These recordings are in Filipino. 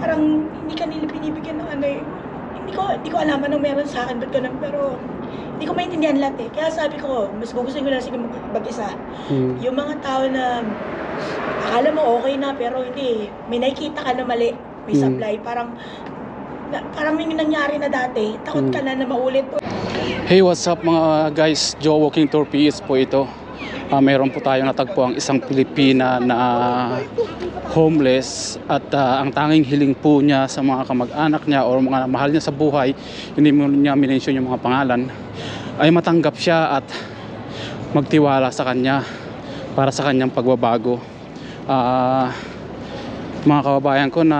parang hindi ka nila binibigyan ng ano eh. Hindi ko, hindi ko alam anong meron sa akin, ba't ganun, pero hindi ko maintindihan lahat eh. Kaya sabi ko, mas gugustuhin ko na sige mag-isa. Hmm. Yung mga tao na akala mo okay na, pero hindi. May nakikita ka na mali, may Mm. supply. Parang, na, parang may nangyari na dati. Takot Mm. ka na na maulit. Hey, what's up mga guys? Joe Walking Tour PS po ito. Ah, mayroon po tayong natagpo ang isang Pilipina na homeless at ah, ang tanging hiling po niya sa mga kamag-anak niya o mga mahal niya sa buhay, hindi mo niya minensyon yung mga pangalan, ay matanggap siya at magtiwala sa kanya para sa kanyang pagbabago. Ah, mga kababayan ko na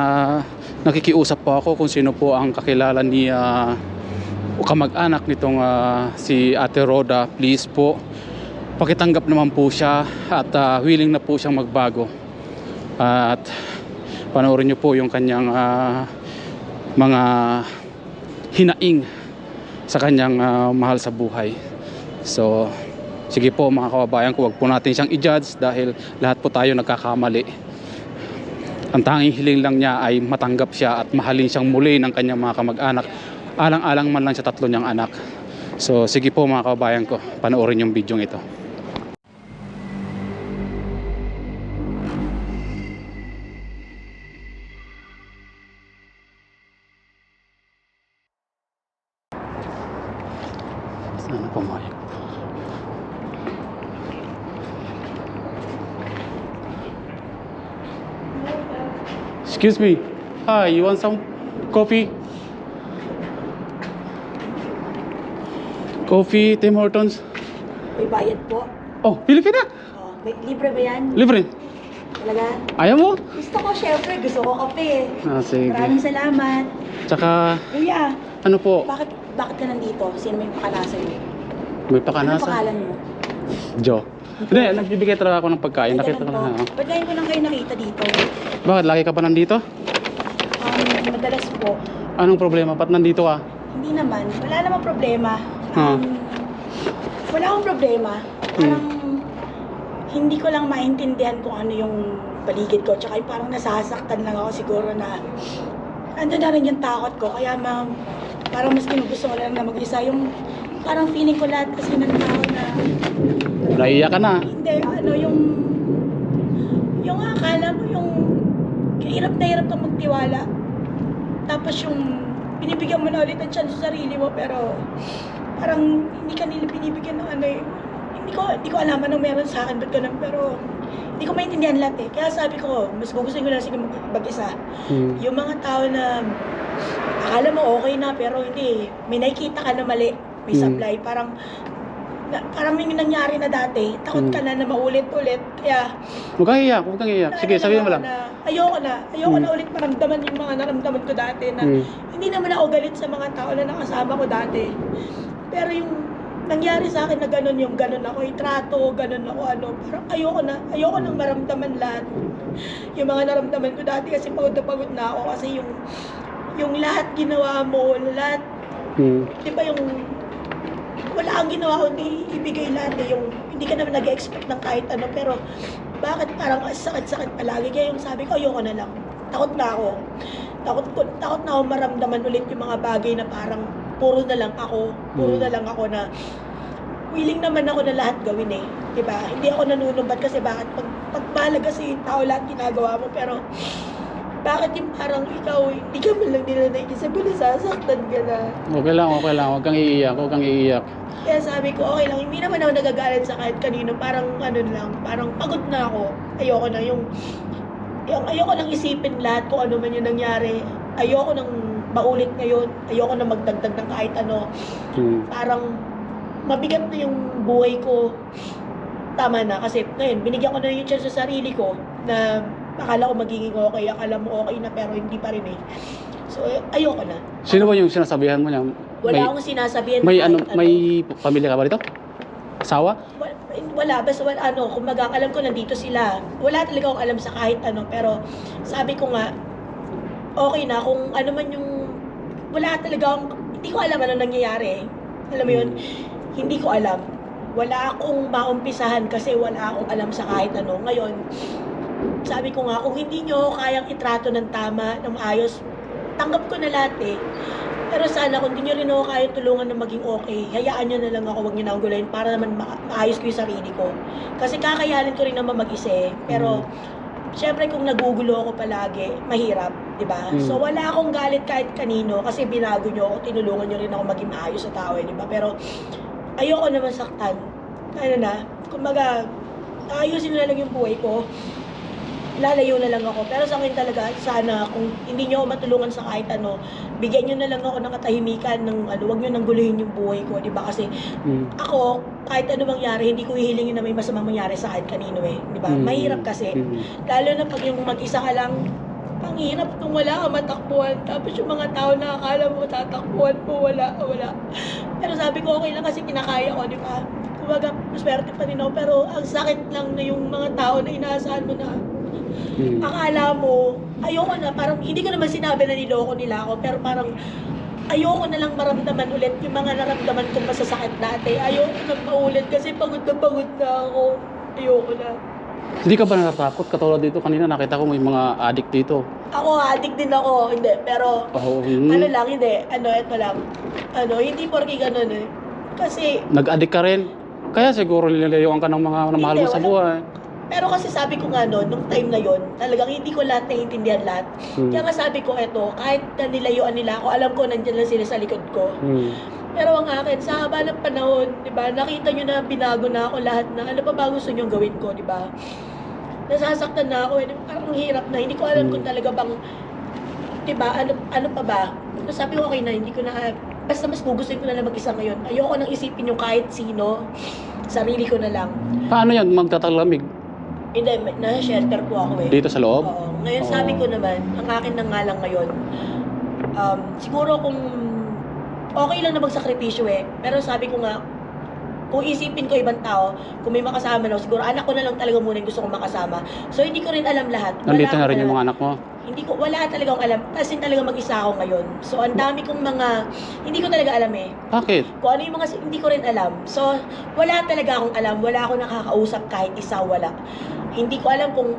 nakikiusap po ako kung sino po ang kakilala ni o kamag-anak nitong ah, si Ate Roda, please po pakitanggap naman po siya at ah, willing na po siyang magbago. at panoorin niyo po yung kanyang ah, mga hinaing sa kanyang ah, mahal sa buhay. So, sige po mga kababayan ko, wag po natin siyang i-judge dahil lahat po tayo nagkakamali. Ang tanging hiling lang niya ay matanggap siya at mahalin siyang muli ng kanyang mga kamag-anak. Alang-alang man lang sa tatlo niyang anak. So sige po mga kababayan ko, panoorin yung video ito. Excuse me. Hi, you want some coffee? Coffee, Tim Hortons. May bayad po. Oh, Pilipina. Oh, may, libre ba yan? Libre. Talaga? Ayaw mo? Gusto ko, syempre. Gusto ko kape. Ah, sige. Maraming salamat. Tsaka, Kuya, ano po, bakit bakit ka nandito? Sino may pakanasa mo? may Ano pakanasa. pangalan mo? Joe. Hindi, nagbibigay talaga ako ng pagkain. Nakita ko po. Ba't ngayon ko lang kayo nakita dito? Bakit? Lagi ka pa nandito? Um, madalas po. Anong problema? Ba't nandito ka? Hindi naman. Wala namang problema. Um, wala akong problema. Parang hindi ko lang maintindihan kung ano yung paligid ko. Tsaka yung parang nasasaktan lang ako siguro na ando na rin yung takot ko. Kaya ma, parang mas ginugusto ko lang na mag-isa. Yung parang feeling ko lahat kasi ng tao na Naiiyak ka na. hindi, ano yung yung akala mo yung hirap na hirap kang magtiwala. Tapos yung binibigyan mo na ulit ng chance sa sarili mo pero parang hindi ka nila binibigyan ng ano eh. Hindi ko, hindi ko alam anong meron sa akin, ba't ganun, pero hindi ko maintindihan lahat eh. Kaya sabi ko, mas gugustuhin ko na sige mag- mag-isa. Hmm. Yung mga tao na akala mo okay na pero hindi. May nakikita ka na mali, may Mm. supply. Parang na, parang may nangyari na dati. Takot Mm. ka na na maulit-ulit. Kaya Huwag kang iiyak, huwag kang iiyak. Sige, sabihin mo lang. Na, ayoko na. Ayoko Mm. na ulit maramdaman yung mga naramdaman ko dati na Hmm. hindi naman ako galit sa mga tao na nakasama ko dati. Pero yung nangyari sa akin na ganun yung ganun ako, yung trato, ganun ako, ano, parang ayoko na, ayoko nang maramdaman lahat. Yung mga naramdaman ko dati kasi pagod na pagod na ako kasi yung yung lahat ginawa mo, lahat, Hmm. di ba yung wala kang ginawa kundi ibigay lahat eh, yung hindi ka naman nag-expect ng kahit ano, pero bakit parang ang sakit-sakit palagi? Kaya yung sabi ko, ayoko na lang. Takot na ako. Takot, ko, takot na ako maramdaman ulit yung mga bagay na parang puro na lang ako. Puro Mm. na lang ako na willing naman ako na lahat gawin eh. Diba? Hindi ako nanunumbat kasi bakit pag, pagbalag kasi yung tao lahat ginagawa mo pero bakit yung parang ikaw, hindi ka man lang nila naisip ko nasasaktan ka na. Okay lang, okay lang. Huwag kang iiyak, huwag kang iiyak. Kaya sabi ko, okay lang, hindi naman ako nagagalit sa kahit kanino. Parang ano lang, parang pagod na ako. Ayoko na yung, yung ayoko nang isipin lahat kung ano man yung nangyari. Ayoko nang maulit ngayon. Ayoko na magdagdag ng kahit ano. Hmm. Parang mabigat na yung buhay ko. Tama na kasi ngayon, binigyan ko na yung chance sa sarili ko na akala ko magiging okay, akala mo okay na pero hindi pa rin eh. So ay- ayoko na. Sino ba yung sinasabihan mo niya? Wala may, akong sinasabihan. may kahit ano, may pamilya ka ba dito? Asawa? Wala, wala basta wala, ano, kumbaga alam ko nandito sila. Wala talaga akong alam sa kahit ano, pero sabi ko nga, okay na kung ano man yung, wala talaga akong, hindi ko alam ano nangyayari. Alam mo yun, hindi ko alam. Wala akong maumpisahan kasi wala akong alam sa kahit ano. Ngayon, sabi ko nga, kung hindi nyo kayang itrato ng tama, ng maayos, tanggap ko na lahat eh. Pero sana kung hindi nyo rin ako kaya tulungan na maging okay, hayaan nyo na lang ako, huwag nyo na akong gulayin para naman ma- maayos ko yung sarili ko. Kasi kakayanin ko rin naman mag-isa eh. Pero, syempre kung nagugulo ako palagi, mahirap, di ba? Mm. So wala akong galit kahit kanino kasi binago nyo ako, tinulungan nyo rin ako maging maayos sa tao eh, di ba? Pero, ayoko naman saktan. Ano na, kumbaga, ayusin na lang yung buhay ko lalayo na lang ako. Pero sa akin talaga, sana kung hindi nyo matulungan sa kahit ano, bigyan nyo na lang ako ng katahimikan, ng ano, wag nyo nang guluhin yung buhay ko, di ba? Kasi Mm. ako, kahit ano mangyari, hindi ko hihilingin na may masamang mangyari sa kahit kanino eh, di ba? Mm. Mahirap kasi. Mm. Lalo na pag yung mag-isa ka lang, ang hirap kung wala ka matakbuhan. Tapos yung mga tao na akala mo tatakbuhan mo, wala, wala. Pero sabi ko, okay lang kasi kinakaya ko, di ba? Kumbaga, maswerte pa rin ako. Pero ang sakit lang na yung mga tao na inaasahan mo na Mm. akala mo, ayoko na, parang hindi ko naman sinabi na niloko nila ako, pero parang ayoko na lang maramdaman ulit yung mga naramdaman kong masasakit dati. Ayoko na maulit kasi pagod na pagod na ako. Ayoko na. Hindi ka ba natatakot? Katulad dito kanina nakita ko may mga addict dito. Ako, addict din ako. Hindi, pero Oh, mm. ano lang, hindi. Ano, ito lang. Ano, hindi porky ganun eh. Kasi, Nag-addict ka rin. Kaya siguro nilalayuan ka ng mga mahal mo sa buhay. Pero kasi sabi ko nga no, nung time na yon talagang hindi ko lahat naiintindihan lahat. Mm. Kaya nga sabi ko, eto, kahit na nilayuan nila ako, alam ko nandyan lang sila sa likod ko. Mm. Pero ang akin, sa haba ng panahon, di ba, nakita nyo na binago na ako lahat na, ano pa ba gusto nyo gawin ko, di ba? Nasasaktan na ako, eh. parang ang hirap na, hindi ko alam Hmm. kung talaga bang, di ba, ano, ano pa ba? So, sabi ko, okay na, hindi ko na, basta mas gugustuhin ko na lang mag-isa ngayon. Ayoko nang isipin yung kahit sino, sarili ko na lang. Paano yan magtatalamig? Hindi, nasa shelter po ako eh. Dito sa loob? Oo. Ngayon, Oo. sabi ko naman, ang akin na nga lang ngayon, um, siguro kung okay lang na magsakripisyo eh, pero sabi ko nga, kung isipin ko ibang tao, kung may makasama na, siguro anak ko na lang talaga muna yung gusto kong makasama. So, hindi ko rin alam lahat. Wala Nandito na akong rin yung mga anak mo. Hindi ko, wala talagang alam. Kasi talaga mag-isa ako ngayon. So, ang dami kong mga, hindi ko talaga alam eh Bakit? kung ano yung mga hindi ko rin alam. So, wala talaga akong alam. Wala akong nakakausap kahit isa, wala. Hindi ko alam kung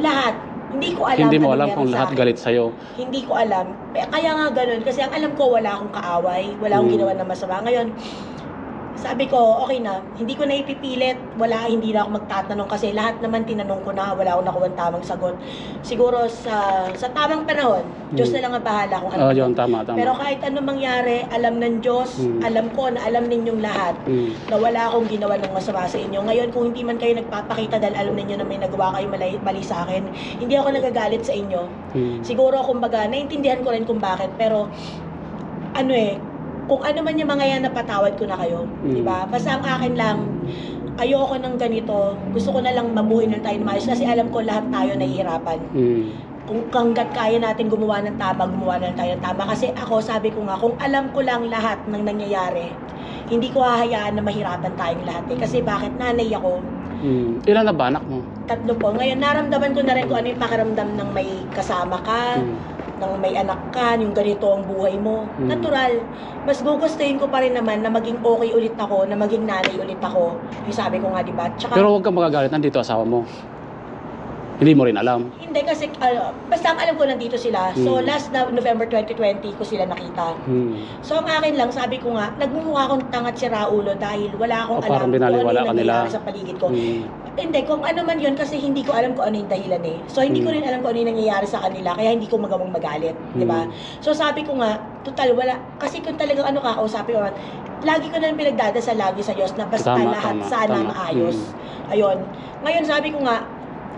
lahat. Hindi ko alam Hindi mo alam kung sa lahat akin. galit sa'yo. Hindi ko alam. Kaya nga ganun. Kasi ang alam ko, wala akong kaaway. Wala akong Hmm. ginawa na masama. Ngayon, sabi ko, okay na. Hindi ko na ipipilit. Wala, hindi na ako magtatanong. Kasi lahat naman tinanong ko na. Wala akong nakuha tamang sagot. Siguro sa sa tamang panahon, Diyos Hmm. na lang ang bahala kung ano. Oh, yun, tama, tama. Pero kahit ano mangyari, alam ng Diyos, Hmm. alam ko na alam ninyong lahat Mm. na wala akong ginawa ng masama sa inyo. Ngayon, kung hindi man kayo nagpapakita dahil alam ninyo na may nagawa kayo mali, mali sa akin, hindi ako nagagalit sa inyo. Mm. Siguro, kumbaga, naintindihan ko rin kung bakit, pero, ano eh, kung ano man yung mga yan, napatawad ko na kayo. Mm. Di ba? Basta ang akin lang, ayoko ng ganito. Gusto ko na lang mabuhay ng tayo na maayos kasi alam ko lahat tayo nahihirapan. Mm. Kung hanggat kaya natin gumawa ng tama, gumawa na tayo ng tama. Kasi ako, sabi ko nga, kung alam ko lang lahat ng nangyayari, hindi ko hahayaan na mahirapan tayong lahat. Eh. Kasi bakit nanay ako, Mm. Ilan na ba anak mo? tatlo po. Ngayon, naramdaman ko na rin kung ano yung pakiramdam ng may kasama ka, Mm. Ng may anak ka, yung ganito ang buhay mo. Mm. Natural. Mas gugustuhin ko pa rin naman na maging okay ulit ako, na maging nanay ulit ako. Yung sabi ko nga, di ba? Tsaka, Pero huwag kang magagalit, nandito asawa mo. Hindi mo rin alam. hindi kasi, ano, basta ang alam ko nandito sila. So, Mm. last na November 2020 ko sila nakita. Mm. So, ang akin lang, sabi ko nga, nagmumukha akong tangat si Raulo dahil wala akong O, alam parang kung ano binaliwala yung ka nila. nangyayari sa paligid ko. Mm. Hindi, kung ano man yun, kasi hindi ko alam kung ano yung dahilan eh. So, hindi ko Mm. rin alam kung ano yung nangyayari sa kanila, kaya hindi ko magawang magalit, di ba? Mm. So, sabi ko nga, total, wala, kasi kung talagang ano kakausapin ko, lagi ko na lang pinagdadasal lagi sa Diyos na basta Tama, lahat tama, sana tama. maayos. Ayun. Ngayon, sabi ko nga,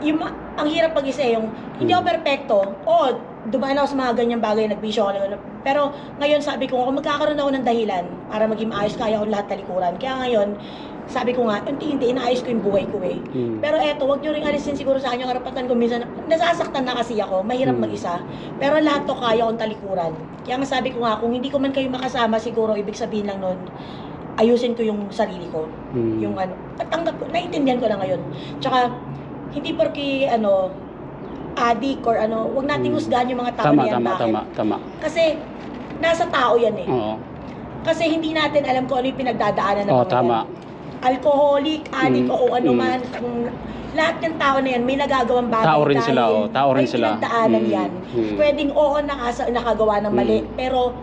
yung, ma- ang hirap pag-isa eh, yung hindi Mm. ako perfecto. Oo, dumaan ako sa mga ganyang bagay, nagbisyo ako. Pero ngayon sabi ko, kung magkakaroon ako ng dahilan para maging maayos, kaya ko lahat talikuran. Kaya ngayon, sabi ko nga, unti-unti, inaayos ko yung buhay ko eh. Mm. Pero eto, wag nyo rin alisin siguro sa akin yung karapatan ko. Minsan, nasasaktan na kasi ako. Mahirap Hmm. mag-isa. Pero lahat to kaya kong talikuran. Kaya nga sabi ko nga, kung hindi ko man kayo makasama, siguro ibig sabihin lang nun, ayusin ko yung sarili ko. Mm. Yung ano, at tanggap ko, naiintindihan ko na ngayon. Tsaka, hindi porki, ano, adik or ano, wag nating Hmm. husgahan yung mga tao Tama, na yan. tama, Bakit? tama, tama. Kasi, nasa tao yan eh. Oo. Kasi hindi natin alam kung ano yung pinagdadaanan ng Oo, mga tama. yan. alcoholic, addict Mm, o ano mm. man, kung lahat ng tao na yan may nagagawang bagay Tao rin dahil sila, oh. Tao rin may sila. pinagdaanan Mm, yan. mm. Pwedeng oo nakasa, nakagawa ng mali, Mm. pero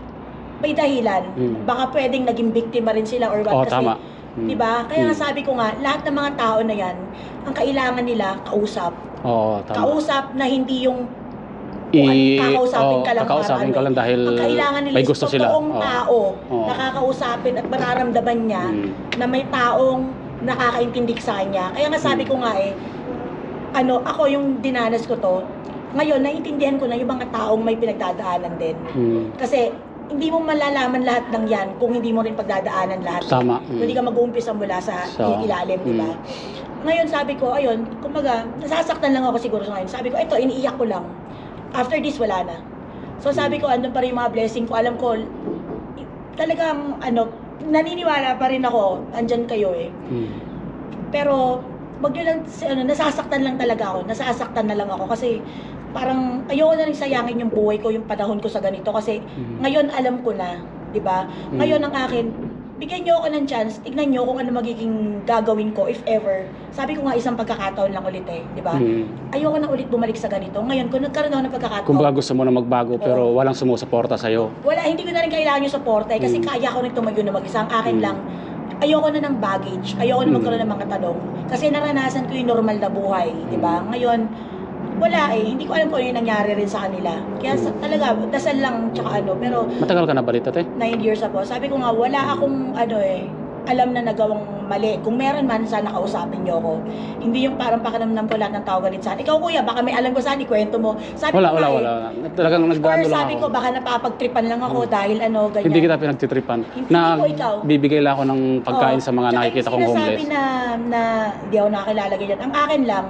may dahilan. Mm. Baka pwedeng naging biktima rin sila or what Oo, kasi tama. Mm. 'di ba? Kaya nga Mm. sabi ko nga, lahat ng mga tao na yan, ang kailangan nila kausap. Oo, tama. Kausap na hindi yung I, kakausapin oo, ka lang kakausapin ka lang dahil ang kailangan nila may gusto sila. totoong Oo. tao Oo. na kakausapin at mararamdaman niya Mm. na may taong nakakaintindi sa kanya. Kaya nga sabi Mm. ko nga eh, ano, ako yung dinanas ko to, ngayon naiintindihan ko na yung mga taong may pinagdadaanan din. Mm. Kasi hindi mo malalaman lahat ng yan kung hindi mo rin pagdadaanan lahat. Tama. Mm. Hindi ka mag-uumpisa mula sa So, ilalim, di ba? Ngayon sabi ko, ayun, kumbaga, nasasaktan lang ako siguro sa ngayon. Sabi ko, ito, iniiyak ko lang. After this, wala na. So sabi ko, andun pa rin mga blessing ko. Alam ko, talagang, ano, naniniwala pa rin ako, andyan kayo eh. Mm. Pero, wag lang, ano, nasasaktan lang talaga ako. Nasasaktan na lang ako kasi parang ayoko na rin sayangin yung buhay ko, yung panahon ko sa ganito kasi Mm. ngayon alam ko na, 'di ba? Mm. Ngayon ang akin, bigyan niyo ako ng chance, tignan niyo kung ano magiging gagawin ko if ever. Sabi ko nga isang pagkakataon lang ulit eh, 'di ba? Mm. Ayoko na ulit bumalik sa ganito. Ngayon kung nagkaroon ako ng pagkakataon, Kung baga gusto mo na magbago pero walang sumusuporta sa'yo. wala hindi ko na rin kailangan yung suporta eh, kasi Mm. kaya ko rin tumayo na mag-isa. Ang akin Mm. lang, ayoko na ng baggage. Ayoko na Mm. magkaroon ng mga tanong. Kasi naranasan ko yung normal na buhay, di ba? Mm. Ngayon, wala eh. Hindi ko alam kung ano yung nangyari rin sa kanila. Kaya sa, Mm. talaga, dasal lang tsaka ano. Pero Matagal ka na ba dito, te? nine years ako. Sabi ko nga, wala akong ano eh, alam na nagawang mali. Kung meron man, sana kausapin niyo ako. Hindi yung parang pakiramdam ko lahat ng tao galit sa akin. Ikaw kuya, baka may alam ko saan, ikwento mo. Sabi Wala, ko wala, nga, wala. eh, Talagang Or nagdano lang sabi ako. ko, baka napapagtripan lang ako Mm. dahil ano, ganyan. Hindi kita pinagtitripan. Hindi Na ko ikaw. bibigay lang ako ng pagkain Oo. sa mga Tsaka nakikita kong sinasabi homeless. na, na di ako nakakilala ganyan. Ang akin lang,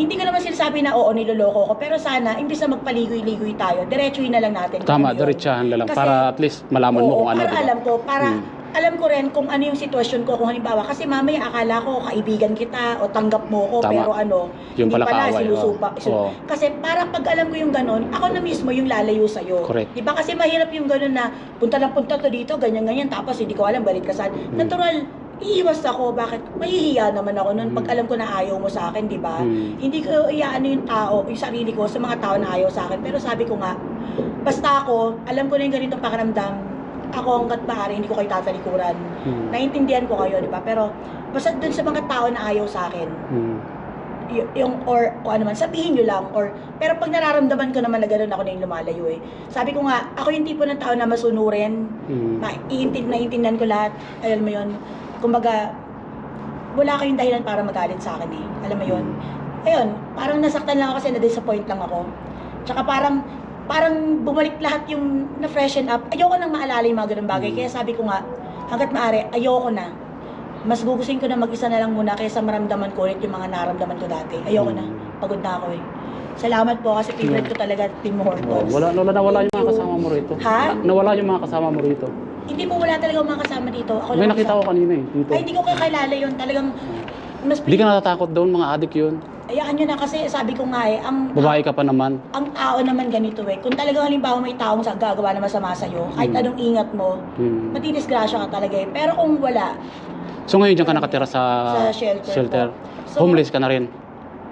hindi ko naman sinasabi na oo, niloloko ko. Pero sana, imbis na magpaligoy-ligoy tayo, diretsuhin na lang natin. Tama, diretsahan na lang. Kasi- para at least malaman mo Oo, kung ano. Para diba? alam ko, para Mm. alam ko rin kung ano yung sitwasyon ko. Kung halimbawa, kasi mamaya akala ko kaibigan kita o tanggap mo ko, Tama. pero ano, Yung hindi pala pala, kaaway, sinusupa. sinu- Oo. Kasi para pag alam ko yung ganun, ako na mismo yung lalayo sa'yo. Correct. Di ba kasi mahirap yung ganun na punta lang punta to dito, ganyan-ganyan, tapos hindi ko alam, balik ka saan. Mm. Natural, iiwas ako. Bakit? Mahihiya naman ako nun pag Mm. alam ko na ayaw mo sa akin, di ba? Mm. Hindi ko iyaano yung tao, yung sarili ko sa mga tao na ayaw sa akin. Pero sabi ko nga, basta ako, alam ko na yung ganitong pakiramdam, ako hanggat maaari, hindi ko kayo tatalikuran. Mm. Naiintindihan ko kayo, di ba? Pero basta dun sa mga tao na ayaw sa akin, Mm. y- yung or kung ano man, sabihin nyo lang. Or, pero pag nararamdaman ko naman na gano'n ako na yung lumalayo eh. Sabi ko nga, ako yung tipo ng tao na masunurin, Mm. naiintindi, naiintindihan ko lahat. Alam mo yun, kumbaga, wala kayong dahilan para magalit sa akin eh. Alam mo yun. Ayun, parang nasaktan lang ako kasi na-disappoint lang ako. Tsaka parang, parang bumalik lahat yung na-freshen up. Ayoko nang maalala yung mga ganun bagay. Mm. Kaya sabi ko nga, hanggat maaari, ayoko na. Mas gugustuhin ko na mag-isa na lang muna kaysa maramdaman ko ulit yung mga naramdaman ko dati. Ayoko na. Mm. Pagod na ako eh. Salamat po kasi favorite ko talaga Team Oh, Hortons. wala, wala, nawala yung mga kasama mo rito. Ha? Na- nawala yung mga kasama mo rito. Hindi po wala talaga mga kasama dito. Ako May lang nakita ko kanina eh, dito. Ay, hindi ko kakilala yun. Talagang, mas Hindi ka natatakot doon, mga adik yun. Ayaan nyo na kasi sabi ko nga eh, ang, Babae ka pa naman. ang tao naman ganito eh. Kung talagang halimbawa may taong sa gagawa na masama sa'yo, kahit Mm. anong ingat mo, Mm. matidisgrasya ka talaga eh. Pero kung wala, So ngayon dyan ka nakatira sa, Sa shelter po. So, Homeless ka na rin.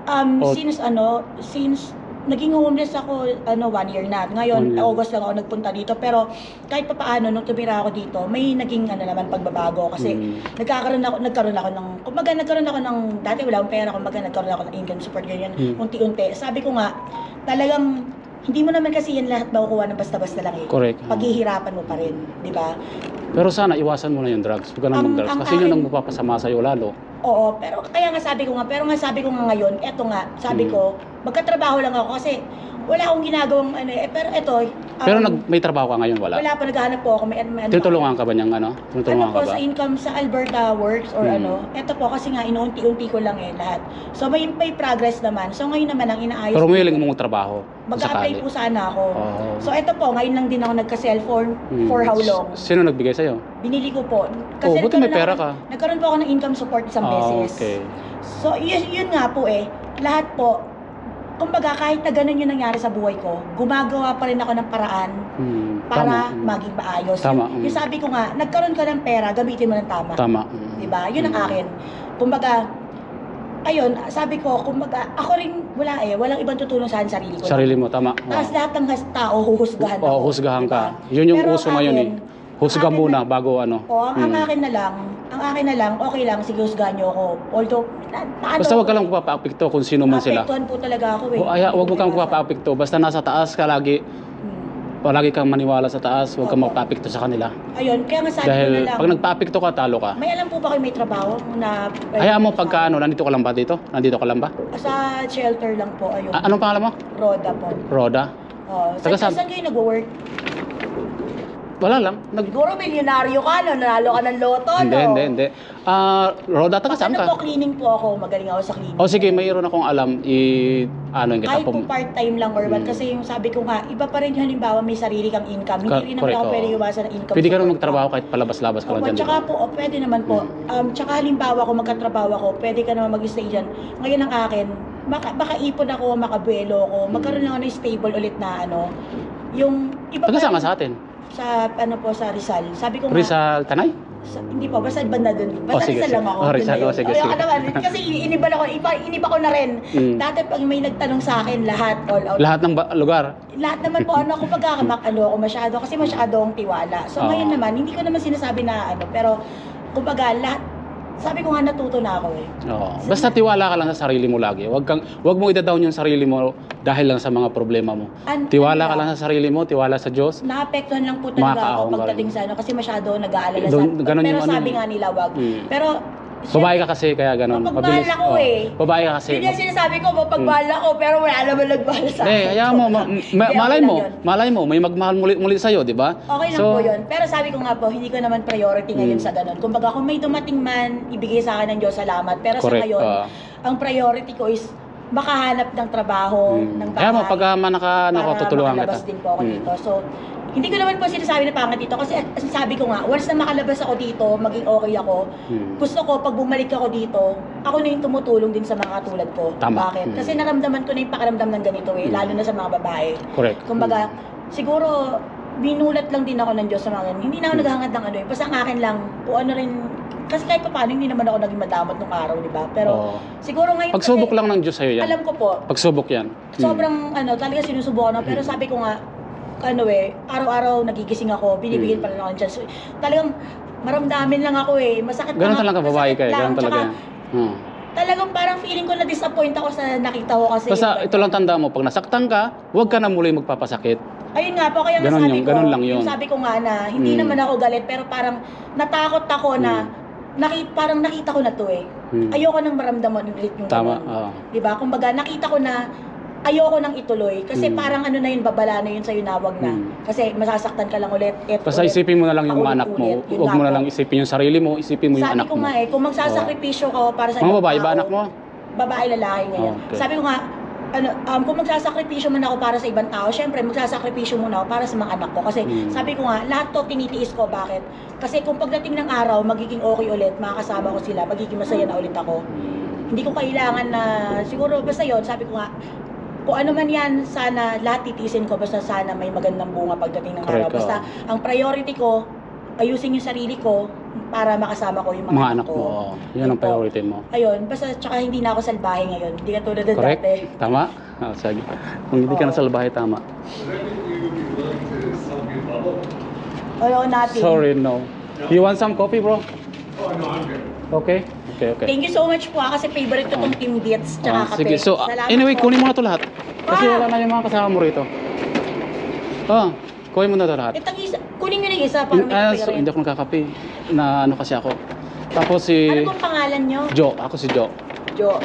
um, O- since ano, since naging homeless ako, ano, one year na. Ngayon, year. August lang ako nagpunta dito. Pero kahit pa paano, nung tumira ako dito, may naging ano naman pagbabago. Kasi Mm. nagkakaroon ako, nagkaroon ako ng, kumbaga nagkaroon ako ng, dati wala akong pera, kumbaga nagkaroon ako ng income support, ganyan, Mm. unti-unti. Sabi ko nga, talagang, hindi mo naman kasi yan lahat makukuha ng basta-basta lang eh. Correct. Paghihirapan mo pa rin, di ba? Pero sana iwasan mo na yung drugs. Huwag ka na Ang- mag-drugs. Kasi yun ang akin- magpapasama sa'yo lalo. Oo, pero kaya nga sabi ko nga, pero nga sabi ko nga ngayon, eto nga, sabi Mm. ko, magkatrabaho lang ako kasi wala akong ginagawang ano eh, pero eto, um, Pero nag, may trabaho ka ngayon, wala. wala pa, naghahanap po ako, may, may ano. Tinutulungan ka ba niyang ano? Ano Tinutulungan po ka ba? sa income sa Alberta Works or Mm. ano, eto po kasi nga inuunti-unti ko lang eh lahat. So may, may progress naman. So ngayon naman ang inaayos Pero may mong trabaho. mag-a-apply sakali. po sana ako. Oo. So eto po, ngayon lang din ako nagka-cellphone Mm. for how long? Sino nagbigay sa'yo? Binili ko po. Oh, buti may nagkaroon pera ako- ka. Nagkaroon po ako ng income support isang Ah, beses. okay. So, yun, yun nga po eh. Lahat po, kumbaga kahit na ganun yung nangyari sa buhay ko, gumagawa pa rin ako ng paraan Mm, para tama. Mm. maging maayos. Tama, Yung, mm. yung sabi ko nga, nagkaroon ka ng pera, gamitin mo ng tama. Tama. Mm. 'Di ba? Yun ang Mm. akin. Kumbaga, ayun, sabi ko, kumbaga, ako rin wala eh, walang ibang tutulong sa akin, sarili ko. Sarili mo, tama. Tapos lahat ng tao, huhusgahan ako. husgahan diba? ka. Yun yung Pero uso ang ngayon eh. Husga ang muna na- bago ano. O, ang, ang Mm. akin na lang, ang akin na lang, okay lang, sige, husgahan niyo ako. Although, na, Basta wag ka lang papaapekto kung sino man sila. Apektuhan po talaga ako eh. O, aya, wag mo kang papaapekto. Basta nasa taas ka lagi, Hmm. palagi kang maniwala sa taas, wag kang Opo. magpaapekto sa kanila. Ayun, kaya nga sabi ko na Dahil lang. pag nagpaapekto ka, talo ka. May alam po ba kayo may trabaho na... Hayaan mo pagka ano, nandito ka lang ba dito? Nandito ka lang ba? Sa shelter lang po, ayun. A- anong pangalan mo? Roda po. Roda? Oh, Taga saan, saan? saan kayo nag-work? Wala lang. Nag... Siguro milyonaryo ka, no? Nanalo ka ng loto, Hindi, no? hindi, hindi. Ah, Roda, taga saan Ano ka? po, cleaning po ako. Magaling ako sa cleaning. O sige, mayroon akong alam. I, ano yung kita Kahit po po. part-time lang or what. Hmm. Kasi yung sabi ko nga, iba pa rin yung halimbawa may sarili kang income. Ka- Hindi rin naman correct, ako oo. pwede iwasan ng income. Pwede ka naman support magtrabaho kahit palabas-labas ka lang Opo, dyan, di tsaka ba? po, oh, pwede naman po. Um, tsaka halimbawa ko magkatrabaho ako, pwede ka naman mag-stay dyan. Ngayon ang akin, maka, baka ipon ako, makabuelo ako, magkaroon lang ako ng stable ulit na ano, yung iba Taga saan rin- ka sa atin? Sa, ano po, sa Rizal. Sabi ko nga, Rizal Tanay? sa, hindi po, basta banda dun. Oh, Basta sige, Rizal lang sige. ako. Oh, Rizal, oh, sige, sige. naman, kasi iniba ko, iba, iniba ko na rin. Mm. Dati pag may nagtanong sa akin, lahat, all out. Lahat ng ba- lugar? Lahat naman po, ano, kung pagkakamak, ano ako masyado, kasi masyado akong tiwala. So Oo. ngayon naman, hindi ko naman sinasabi na ano, pero kumbaga, lahat, sabi ko nga natuto na ako eh. Oo. Basta tiwala ka lang sa sarili mo lagi. Wag kang wag mo ida-down yung sarili mo dahil lang sa mga problema mo. An- Tiwala ano ka lang sa sarili mo, tiwala sa Diyos. Naapektuhan lang po talaga ako pagdating sa ano, kasi masyado nag-aalala sa Doon- ganun Pero yung ano sabi eh. nga nila, wag. Mm. Pero, Babae ka kasi kaya ganun. Mapagmahal ako Oo. eh. Babae ka kasi. Yun yung sinasabi ko, mapagmahal ako, pero wala naman nagmahal sa Eh, hayaan mo, ma- ma- malay lang mo, yun. malay mo, may magmahal muli, muli sa'yo, di ba? Okay lang po yun. Pero sabi ko nga po, hindi ko naman priority ngayon Mm. sa ganun. Kumbaga, kung may dumating man, ibigay sa akin ng Diyos salamat. Pero Correct. sa ngayon, oo. ang priority ko is makahanap ng trabaho, Mm. ng bahay. Kaya mo, pag uh, naka, naka, para tutulungan makalabas kita. din po ako Mm. dito. So, hindi ko naman po sinasabi na pangit dito kasi as sabi ko nga, once na makalabas ako dito, maging okay ako, Mm. gusto ko pag bumalik ako dito, ako na yung tumutulong din sa mga katulad ko. Tama. Bakit? Mm. Kasi naramdaman ko na yung pakiramdam ng ganito eh, Mm. lalo na sa mga babae. Correct. Kumbaga, siguro, binulat lang din ako ng Diyos sa mga ganun. Hindi na ako Hmm. naghahangad ng ano eh. Basta ang akin lang, kung ano rin, kasi kahit pa paano, hindi naman ako naging madamot nung araw, di ba? Pero, Oo. siguro ngayon Pagsubok lang ng Diyos sa'yo yan. alam ko po, Pagsubok yan. Mm. sobrang, ano, talaga sinusubukan ako. Pero Hmm. sabi ko nga, ano eh, araw-araw nagigising ako, binibigyan Hmm. pa rin ako ng chance. Talagang, maramdamin lang ako eh. Masakit Ganun lang- talaga, babae ka eh. Ganun talaga. Hmm. Talagang parang feeling ko na-disappoint ako sa nakita ko kasi. Basta ito lang tanda mo, pag nasaktan ka, huwag ka na muli magpapasakit. Ayun nga po, kaya nga Ganon sabi yun, ko, lang yun. yung sabi ko nga na, hindi Mm. naman ako galit, pero parang natakot ako na, Mm. naki, parang nakita ko na to eh. Hmm. Ayoko nang maramdaman ulit yung Tama. oo. Di ba? Kumbaga, nakita ko na ayoko nang ituloy. Kasi Mm. parang ano na yun, babala na yun sa'yo na wag na. Mm. Kasi masasaktan ka lang ulit. Et Basta ulit. isipin mo na lang yung mga anak mo. Paulit-ulit. Yun Huwag mo na lang isipin yung sarili mo, isipin mo yung Sabi anak ko mo. nga eh, kung magsasakripisyo ka para sa Mga ibang babae ba tao, anak mo? babae lalaki ngayon. Okay. Sabi ko nga, ano, um, kung magsasakripisyo man ako para sa ibang tao, syempre magsasakripisyo muna ako para sa mga anak ko. Kasi Mm. sabi ko nga, lahat to tinitiis ko. Bakit? Kasi kung pagdating ng araw, magiging okay ulit, makakasama ko sila, magiging masaya na ulit ako. Hindi ko kailangan na, siguro basta yon sabi ko nga, kung ano man yan, sana lahat titiisin ko, basta sana may magandang bunga pagdating ng araw. Basta ang priority ko, ayusin yung sarili ko para makasama ko yung mga, Mga anak mo. oo. Yan ang Yun po. priority mo. Ayun, basta tsaka hindi na ako salbahe ngayon. Hindi ka tulad ng Correct? dati. Tama? Oh, sige. Kung hindi ka Oo. na salbahe, tama. Oo, nothing. Sorry, no. You want some coffee, bro? Oh, no, I'm good. Okay? Okay, okay. Thank you so much po ah, kasi favorite ko tong Team Beats tsaka Ah, kape. sige, so ah, Salamat anyway, po. kunin mo na to lahat. Kasi Ah! wala na yung mga kasama mo rito. Oh, kunin mo na to lahat. Tag-isa, kunin nyo na yung isa para may Ah, kape so, rin. hindi ako nagkakape. Na ano kasi ako. Tapos si Ano pong pangalan nyo? Jo, ako si Jo. Jo.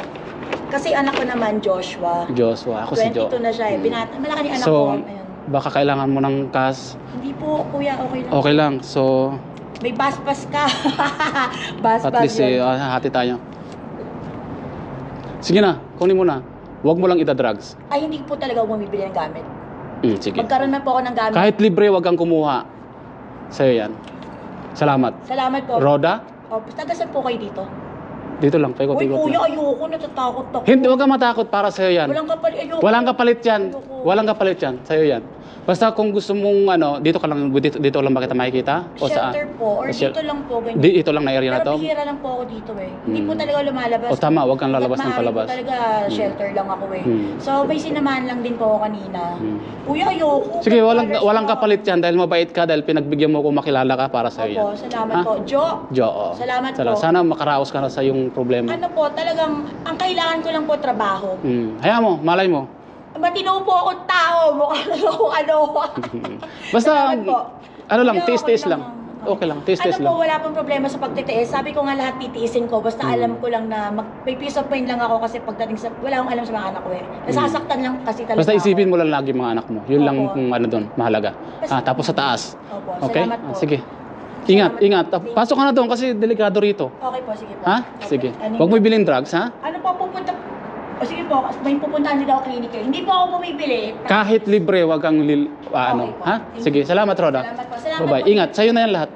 Kasi anak ko naman, Joshua. Joshua, ako si Jo. 22 na siya eh. Hmm. Binata, malaki ni anak So, ko. Ayun. baka kailangan mo ng cash. Hindi po, kuya, okay lang. Okay lang. So, May baspas ka. baspas at least eh, yun. ah, hati tayo. Sige na, kunin mo na. Huwag mo lang ita-drugs. Ay, hindi po talaga ako bumibili ng gamit. Mm, sige. Magkaroon na po ako ng gamit. Kahit libre, huwag kang kumuha. Sa'yo yan. Salamat. Salamat po. Roda? Oh, taga saan po kayo dito? Dito lang, Uy, paikot-ikot kuya, lang. ayoko, natatakot ako. Hindi, huwag ka matakot para sa'yo yan. Walang kapalit, ayoko. Walang kapalit yan. Ayoko. Walang kapalit yan. Sa'yo yan. Basta kung gusto mong ano, dito ka lang, dito, dito lang ba kita makikita? O saan? Shelter po, or shel- dito lang po, ganyan. Di, ito lang na area na Pero to? bihira lang po ako dito eh. Hindi po Hmm. talaga lumalabas. O tama, huwag kang Hanggat lalabas ng maaari palabas. Po talaga shelter lang ako eh. Hmm. So may sinamahan lang din po ako kanina. Hmm. Kuya, ayoko. Sige, walang walang kapalit yan dahil mabait ka dahil pinagbigyan mo ko makilala ka para sa iyo. Opo, salamat Ha? po. Jo, Jo. oo. Salamat Sala- po. Sana makaraos ka na sa yung problema. ano po, talagang, ang kailangan ko lang po trabaho. Hmm. Hayaan mo, malay mo. Matino po akong tao, mukha na ako ano. Basta Salamat po. ano lang, Kuya, taste-taste okay lang. Okay lang, taste-taste ano po, lang. wala pong problema sa pagtitiis. Sabi ko nga lahat titiisin ko. Basta alam ko lang na mag, may peace of mind lang ako kasi pagdating sa, wala akong alam sa mga anak ko eh. Nasasaktan lang kasi talaga. Basta isipin mo lang lagi mga anak mo. Yun lang Opo. kung ano doon, mahalaga. Ah, tapos sa taas. Opo, Okay? salamat po. Ah, sige. Ingat, Salamat ingat. po. Pasok ka na doon kasi delikado rito. Okay po, sige po. Ha? Sige. Ano Huwag mo bilhin drugs, ha? Ano po pupunta? O sige po, may pupuntahan din ako clinic. Hindi po ako bumibili. Kahit libre, wag kang lil, ah, ano, Okay po. ha? Thank Sige, salamat Roda. Salamat po. Salamat Bye-bye. po. Ingat, sa'yo na yan lahat.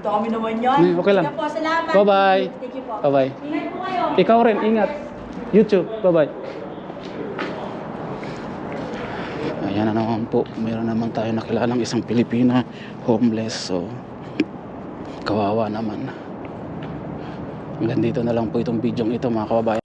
Dami naman yan. Hmm, okay lang. Sige po, salamat. Bye-bye. Thank you po. Bye-bye. Ingat po kayo. Ikaw rin, ingat. YouTube, bye-bye. Ayan na naman po, meron naman tayo nakilalang isang Pilipina homeless. So, kawawa naman. Hanggang dito na lang po itong video ito mga kababayan.